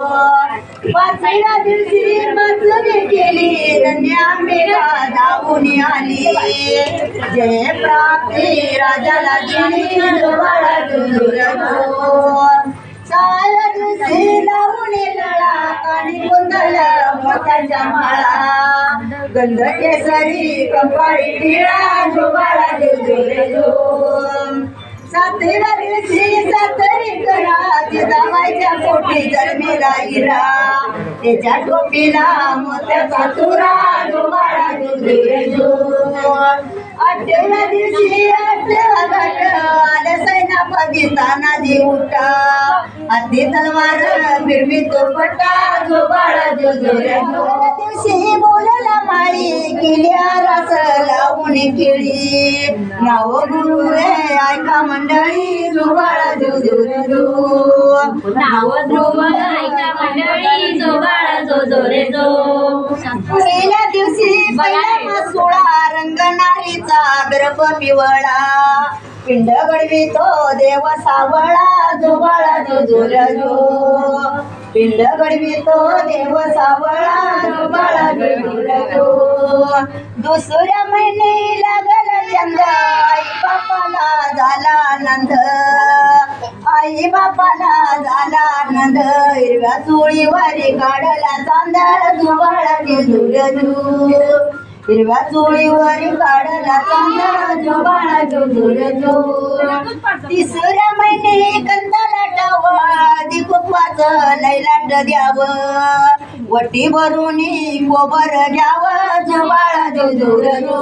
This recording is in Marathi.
पाचव्या दिवशी मजुरी केली धन्यामेला धावून आली. जय प्राप्ती राजाला दिली जवळ दुर्गो साया दिवशी लावून लळा आणि कुंदल मोत्याच्या माळा. गंध केसरी कपाळी टिळा जुबाळा दुर्गो सातव्या पोटी जन्मेला हिरा त्याच्या टोपीला मोत्याचा तुरा डोबाळा दुर्गो आठव्या दिवशी आठव्या घाट आल्या सैनापती तानाजी उठा हाती तलवार फिरवी तो पटा जोबाळा जोजोऱ्या दिवशी बोलला माळी केल्या रस लावून केळी. नाव गुरु ऐका मंडळी जुबाळा नाव ध्रुव ऐका मंडळी जो बाळा जो जो. रे जो पहिल्या दिवशी पहिला मासोळा रंगणारीचा गर्भ पिवळा. पिंड गडवी तो देव सावळा जुबाळा जुजुरजू पिंड गडवी तो देव सावळा जुबाळा जुजुरजू दुसऱ्या महिने लागल चंद आई बापाला झाला आनंद. आई बापाला झाला आनंद. हिरव्या चोळीवारी काढला तांदळ जुबाळा जुजुरजू हिरव्या चोळीवर काढला तांदळ जुबाळा जुजुरजू तिसऱ्या महिने कंदाला टावं दिकुपाचं लैलाट द्यावं. वटी भरून कोबर घ्यावं जुबाळा जुजुरजू